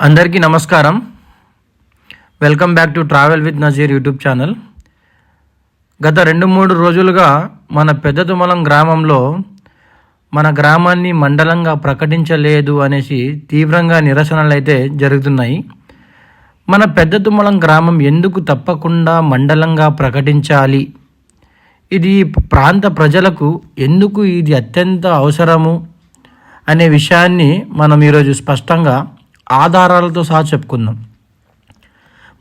అందరికీ నమస్కారం. Welcome back to travel with Nazeer YouTube channel గత రెండు మూడు రోజులుగా మన పెద్ద తుమ్మలం గ్రామంలో మన గ్రామాన్ని మండలంగా ప్రకటించలేదు అనేసి తీవ్రంగా నిరసనలు అయితే జరుగుతున్నాయి. మన పెద్ద తుమ్మలం గ్రామం ఎందుకు తప్పకుండా మండలంగా ప్రకటించాలి? ఇది ప్రాంత ప్రజలకు ఎందుకు ఇది అత్యంత అవసరము? అనే విషయాన్ని మనం ఈరోజు స్పష్టంగా ఆధారాలతో సహా చెప్పుకుందాం.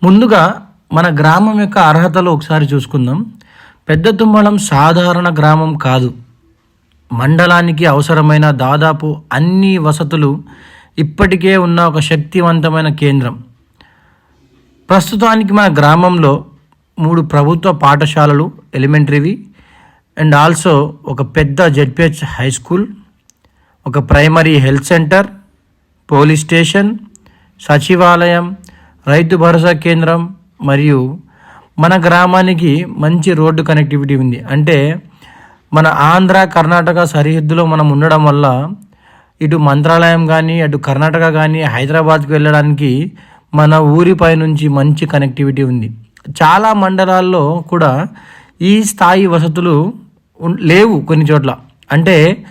ముందుగా మన గ్రామం యొక్క అర్హతలు ఒకసారి చూసుకుందాం. పెద్ద తుమ్మలం సాధారణ గ్రామం కాదు. మండలానికి అవసరమైన దాదాపు అన్ని వసతులు ఇప్పటికే ఉన్న ఒక శక్తివంతమైన కేంద్రం. ప్రస్తుతానికి మన గ్రామంలో మూడు ప్రభుత్వ పాఠశాలలు ఎలిమెంటరీవి అండ్ ఆల్సో ఒక పెద్ద జెడ్పిహెచ్ హై స్కూల్ ఒక primary health centre police station సచివాలయం రైతు భరోసా కేంద్రం మరియు మన గ్రామానికి మంచి రోడ్డు కనెక్టివిటీ ఉంది. అంటే మన ఆంధ్ర కర్ణాటక సరిహద్దులో మనం ఉండడం వల్ల ఇటు మంత్రాలయం కానీ అటు కర్ణాటక కానీ హైదరాబాద్కి వెళ్ళడానికి మన ఊరిపై నుంచి మంచి కనెక్టివిటీ ఉంది. చాలా మండలాల్లో కూడా ఈ స్థాయి వసతులు లేవు కొన్ని చోట్ల. అంటే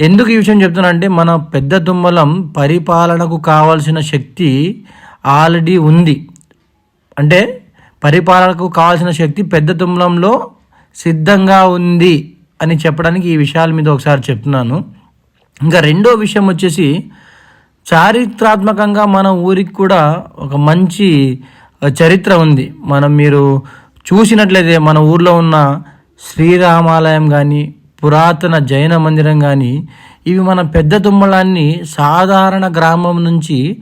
ఎందుకు ఈ విషయం చెప్తున్నా అంటే మన పెద్ద దుమ్మలం పరిపాలనకు కావాల్సిన శక్తి ఆల్రెడీ ఉంది. అంటే పరిపాలనకు కావాల్సిన శక్తి పెద్ద దుమ్మలంలో సిద్ధంగా ఉంది అని చెప్పడానికి ఈ విషయాల మీద ఒకసారి చెప్తున్నాను. ఇంకా రెండో విషయం వచ్చేసి చారిత్రాత్మకంగా మన ఊరికి కూడా ఒక మంచి చరిత్ర ఉంది. మనం మీరు చూసినట్లయితే మన ఊర్లో ఉన్న శ్రీరామాలయం కానీ పురాతన జైన మందిరం కానీ ఇవి మన పెద్ద తుమ్మలాన్ని సాధారణ గ్రామం నుంచి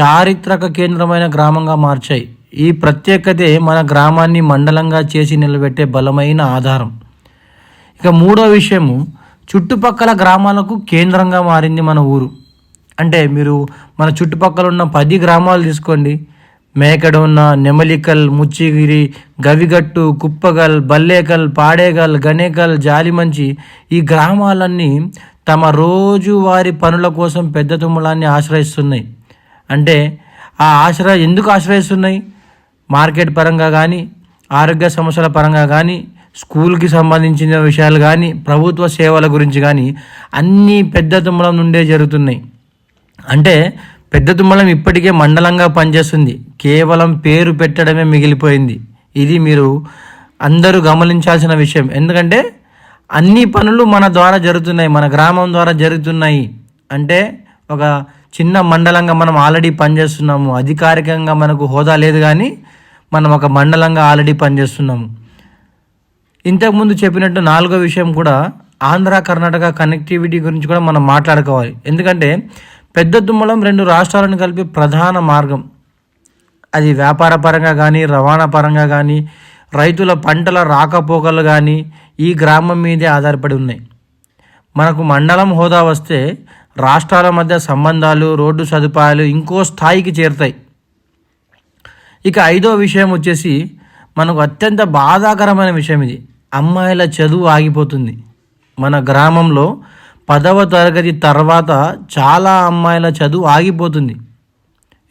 చారిత్రక కేంద్రమైన గ్రామంగా మార్చాయి. ఈ ప్రత్యేకతే మన గ్రామాన్ని మండలంగా చేసి నిలబెట్టే బలమైన ఆధారం. ఇక మూడో విషయము చుట్టుపక్కల గ్రామాలకు కేంద్రంగా మారింది మన ఊరు. అంటే మీరు మన చుట్టుపక్కల ఉన్న పది గ్రామాలు తీసుకోండి. మేకడ ఉన్న నెమలికల్ ముచ్చిగిరి గవిగట్టు కుప్పగల్ బల్లేకల్ పాడేగల్ గణేకల్ జాలిమంచి ఈ గ్రామాలన్నీ తమ రోజువారి పనుల కోసం పెద్ద తుమ్మలాన్ని ఆశ్రయిస్తున్నాయి. అంటే ఆ ఆశ్రయ ఎందుకు ఆశ్రయిస్తున్నాయి? మార్కెట్ పరంగా కానీ ఆరోగ్య సమస్యల పరంగా కానీ స్కూల్కి సంబంధించిన విషయాలు కానీ ప్రభుత్వ సేవల గురించి కానీ అన్నీ పెద్ద తుమ్మలం నుండే జరుగుతున్నాయి. అంటే పెద్ద తుమ్మలం ఇప్పటికే మండలంగా పనిచేస్తుంది. కేవలం పేరు పెట్టడమే మిగిలిపోయింది. ఇది మీరు అందరూ గమనించాల్సిన విషయం. ఎందుకంటే అన్ని పనులు మన ద్వారా జరుగుతున్నాయి మన గ్రామం ద్వారా జరుగుతున్నాయి. అంటే ఒక చిన్న మండలంగా మనం ఆల్రెడీ పనిచేస్తున్నాము. అధికారికంగా మనకు హోదా లేదు కానీ మనం ఒక మండలంగా ఆల్రెడీ పనిచేస్తున్నాము. ఇంతకుముందు చెప్పినట్టు నాలుగో విషయం కూడా ఆంధ్ర కర్ణాటక కనెక్టివిటీ గురించి కూడా మనం మాట్లాడుకోవాలి. ఎందుకంటే పెద్ద తుమ్మలం రెండు రాష్ట్రాలను కలిపే ప్రధాన మార్గం. అది వ్యాపార పరంగా కానీ రవాణా పరంగా కానీ రైతుల పంటల రాకపోకలు కానీ ఈ గ్రామం మీదే ఆధారపడి ఉన్నాయి. మనకు మండలం హోదా వస్తే రాష్ట్రాల మధ్య సంబంధాలు రోడ్డు సదుపాయాలు ఇంకో స్థాయికి చేరుతాయి. ఇక ఐదో విషయం వచ్చేసి మనకు అత్యంత బాధాకరమైన విషయం ఇది. అమ్మాయిల చదువు ఆగిపోతుంది. మన గ్రామంలో పదవ తరగతి తర్వాత చాలా అమ్మాయిల చదువు ఆగిపోతుంది.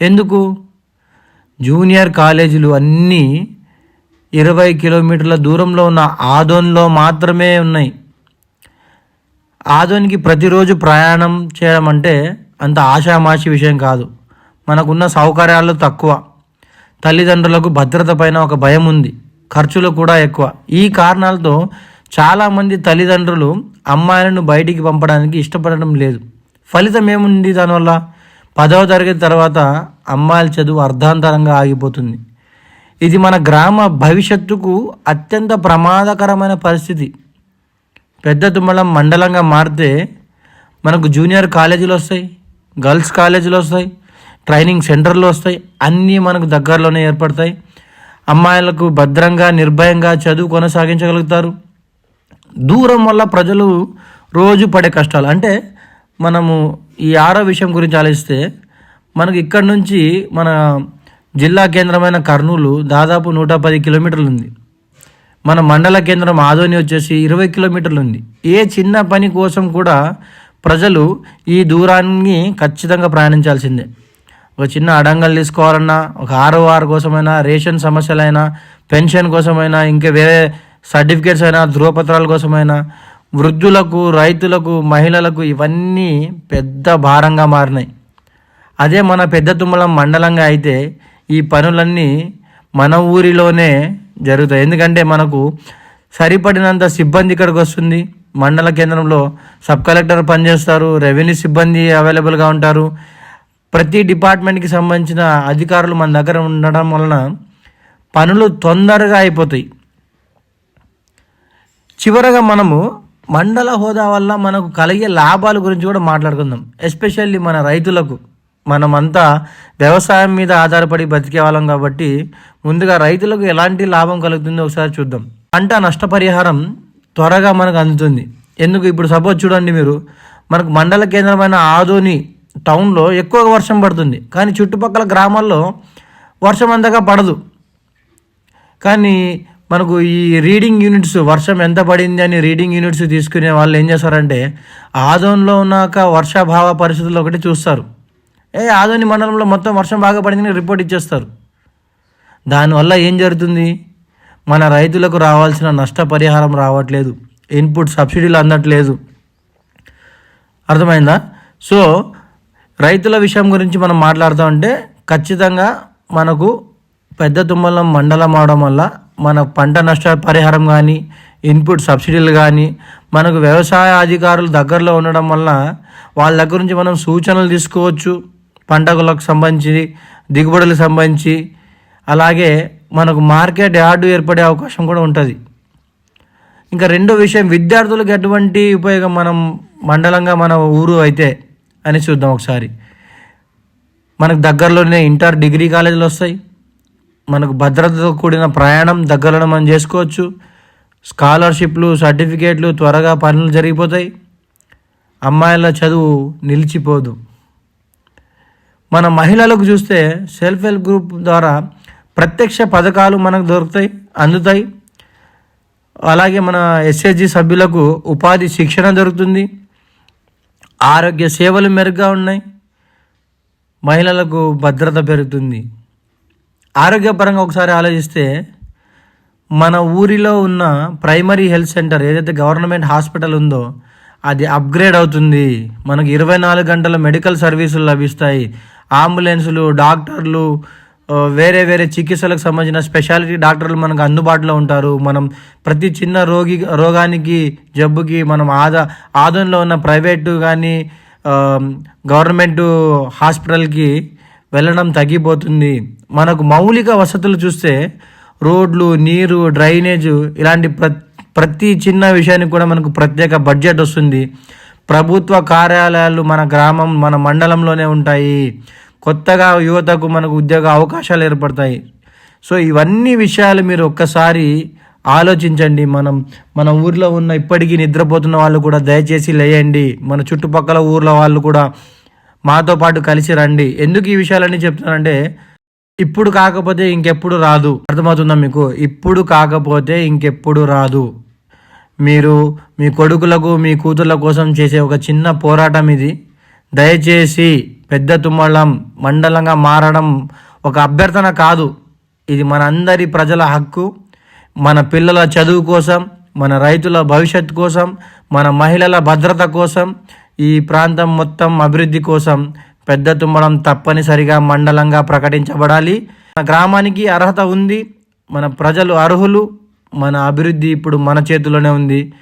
ఎందుకు? జూనియర్ కాలేజీలు అన్నీ ఇరవై కిలోమీటర్ల దూరంలో ఉన్న ఆదోన్లో మాత్రమే ఉన్నాయి. ఆదోన్కి ప్రతిరోజు ప్రయాణం చేయడం అంటే అంత ఆషామాషి విషయం కాదు. మనకున్న సౌకర్యాలు తక్కువ. తల్లిదండ్రులకు భద్రత పైన ఒక భయం ఉంది. ఖర్చులు కూడా ఎక్కువ. ఈ కారణాలతో చాలామంది తల్లిదండ్రులు అమ్మాయిలను బయటికి పంపడానికి ఇష్టపడడం లేదు. ఫలితం ఏముంది దానివల్ల? పదవ తరగతి తర్వాత అమ్మాయిల చదువు అర్ధాంతరంగా ఆగిపోతుంది. ఇది మన గ్రామ భవిష్యత్తుకు అత్యంత ప్రమాదకరమైన పరిస్థితి. పెద్ద తుమ్మలం మండలంగా మారితే మనకు జూనియర్ కాలేజీలు వస్తాయి గర్ల్స్ కాలేజీలు వస్తాయి ట్రైనింగ్ సెంటర్లు వస్తాయి అన్నీ మనకు దగ్గరలోనే ఏర్పడతాయి. అమ్మాయిలకు భద్రంగా నిర్భయంగా చదువు కొనసాగించగలుగుతారు. దూరం వల్ల ప్రజలు రోజు పడే కష్టాలు. అంటే మనము ఈ ఆరో విషయం గురించి ఆలోచిస్తే మనకి ఇక్కడ నుంచి మన జిల్లా కేంద్రమైన కర్నూలు దాదాపు నూట పది కిలోమీటర్లు ఉంది. మన మండల కేంద్రం ఆదోని వచ్చేసి ఇరవై కిలోమీటర్లు ఉంది. ఏ చిన్న పని కోసం కూడా ప్రజలు ఈ దూరాన్ని ఖచ్చితంగా ప్రయాణించాల్సిందే. ఒక చిన్న అడంగలు తీసుకోవాలన్నా ఒక ఆర్ఓఆర్ కోసమైనా రేషన్ సమస్యలైనా పెన్షన్ కోసమైనా ఇంకా వేరే సర్టిఫికేట్స్ అయినా ధృవపత్రాల కోసమైనా వృద్ధులకు రైతులకు మహిళలకు ఇవన్నీ పెద్ద భారంగా మారినాయి. అదే మన పెద్ద తుమ్మలం మండలంగా అయితే ఈ పనులన్నీ మన ఊరిలోనే జరుగుతాయి. ఎందుకంటే మనకు సరిపడినంత సిబ్బంది ఇక్కడికి వస్తుంది. మండల కేంద్రంలో సబ్ కలెక్టర్ పనిచేస్తారు రెవెన్యూ సిబ్బంది అవైలబుల్గా ఉంటారు. ప్రతి డిపార్ట్మెంట్కి సంబంధించిన అధికారులు మన దగ్గర ఉండడం వలన పనులు తొందరగా అయిపోతాయి. చివరగా మనము మండల హోదా వల్ల మనకు కలిగే లాభాల గురించి కూడా మాట్లాడుకుందాం. ఎస్పెషల్లీ మన రైతులకు. మనమంతా వ్యవసాయం మీద ఆధారపడి బతికే వాళ్ళం కాబట్టి ముందుగా రైతులకు ఎలాంటి లాభం కలుగుతుందో ఒకసారి చూద్దాం. పంట నష్టపరిహారం త్వరగా మనకు అందుతుంది. ఎందుకు? ఇప్పుడు సపోజ్ చూడండి మీరు. మనకు మండల కేంద్రమైన ఆదోని టౌన్లో ఎక్కువ వర్షం పడుతుంది. కానీ చుట్టుపక్కల గ్రామాల్లో వర్షం అంతగా పడదు. కానీ మనకు ఈ రీడింగ్ యూనిట్స్ వర్షం ఎంత పడింది అని రీడింగ్ యూనిట్స్ తీసుకునే వాళ్ళు ఏం చేస్తారంటే ఆదోన్లో ఉన్నాక వర్షాభావ పరిస్థితులు ఒకటి చూస్తారు. ఏ ఆదోని మండలంలో మొత్తం వర్షం బాగా పడిందని రిపోర్ట్ ఇచ్చేస్తారు. దానివల్ల ఏం జరుగుతుంది? మన రైతులకు రావాల్సిన నష్టపరిహారం రావట్లేదు. ఇన్పుట్ సబ్సిడీలు అందట్లేదు. అర్థమైందా? సో రైతుల విషయం గురించి మనం మాట్లాడుతూ ఉంటే ఖచ్చితంగా మనకు పెద్ద తుమ్మలం మండలం అవడం వల్ల మన పంట నష్ట పరిహారం కానీ ఇన్పుట్ సబ్సిడీలు కానీ మనకు వ్యవసాయ అధికారులు దగ్గరలో ఉండడం వల్ల వాళ్ళ దగ్గర నుంచి మనం సూచనలు తీసుకోవచ్చు. పంటలకు సంబంధించి దిగుబడులకు సంబంధించి. అలాగే మనకు మార్కెట్ యార్డు ఏర్పడే అవకాశం కూడా ఉంటుంది. ఇంకా రెండో విషయం విద్యార్థులకు ఎటువంటి ఉపయోగం మనం మండలంగా మన ఊరు అయితే అని చూద్దాం ఒకసారి. మనకు దగ్గరలోనే ఇంటర్ డిగ్రీ కాలేజీలు వస్తాయి. మనకు భద్రతతో కూడిన ప్రయాణం దగ్గరలో మనం చేసుకోవచ్చు. స్కాలర్షిప్లు సర్టిఫికేట్లు త్వరగా పనులు జరిగిపోతాయి. అమ్మాయిల చదువు నిలిచిపోదు. మన మహిళలకు చూస్తే సెల్ఫ్ హెల్ప్ గ్రూప్ ద్వారా ప్రత్యక్ష పథకాలు మనకు దొరుకుతాయి అందుతాయి. అలాగే మన ఎస్ఎస్జి సభ్యులకు ఉపాధి శిక్షణ దొరుకుతుంది. ఆరోగ్య సేవలు మెరుగ్గా ఉన్నాయి. మహిళలకు భద్రత పెరుగుతుంది. ఆరోగ్యపరంగా ఒకసారి ఆలోచిస్తే మన ఊరిలో ఉన్న ప్రైమరీ హెల్త్ సెంటర్ ఏదైతే గవర్నమెంట్ హాస్పిటల్ ఉందో అది అప్గ్రేడ్ అవుతుంది. మనకు ఇరవై నాలుగు గంటల మెడికల్ సర్వీసులు లభిస్తాయి. అంబులెన్సులు డాక్టర్లు వేరే వేరే చికిత్సలకు సంబంధించిన స్పెషాలిటీ డాక్టర్లు మనకు అందుబాటులో ఉంటారు. మనం ప్రతి చిన్న రోగి రోగానికి జబ్బుకి మనం ఆదా ఆదంలో ఉన్న ప్రైవేటు కానీ గవర్నమెంట్ హాస్పిటల్కి వెళ్ళడం తగ్గిపోతుంది. మనకు మౌలిక వసతులు చూస్తే రోడ్లు నీరు డ్రైనేజ్ ఇలాంటి ప్ర ప్రతి చిన్న విషయానికి కూడా మనకు ప్రత్యేక బడ్జెట్ వస్తుంది. ప్రభుత్వ కార్యాలయాలు మన గ్రామం మన మండలంలోనే ఉంటాయి. కొత్తగా యువతకు మనకు ఉద్యోగ అవకాశాలు ఏర్పడతాయి. సో ఇవన్నీ విషయాలు మీరు ఒక్కసారి ఆలోచించండి. మనం మన ఊర్లో ఉన్న ఇప్పటికీ నిద్రపోతున్న వాళ్ళు కూడా దయచేసి లేయండి. మన చుట్టుపక్కల ఊర్ల వాళ్ళు కూడా మాతో పాటు కలిసి రండి. ఎందుకు ఈ విషయాలన్నీ చెప్తున్నానంటే ఇప్పుడు కాకపోతే ఇంకెప్పుడు రాదు. అర్థమవుతుందా మీకు? ఇప్పుడు కాకపోతే ఇంకెప్పుడు రాదు. మీరు మీ కొడుకులకు మీ కూతుర్ల కోసం చేసే ఒక చిన్న పోరాటం ఇది. దయచేసి పెద్ద తుమ్మలం మండలంగా మారడం ఒక అభ్యర్థన కాదు. ఇది మన అందరి ప్రజల హక్కు. మన పిల్లల చదువు కోసం మన రైతుల భవిష్యత్తు కోసం మన మహిళల భద్రత కోసం ఈ ప్రాంతం మొత్తం అభివృద్ధి కోసం పెద్ద తుమ్మడం తప్పనిసరిగా మండలంగా ప్రకటించబడాలి. మన గ్రామానికి అర్హత ఉంది మన ప్రజలు అర్హులు మన అభివృద్ధి ఇప్పుడు మన చేతిలోనే ఉంది.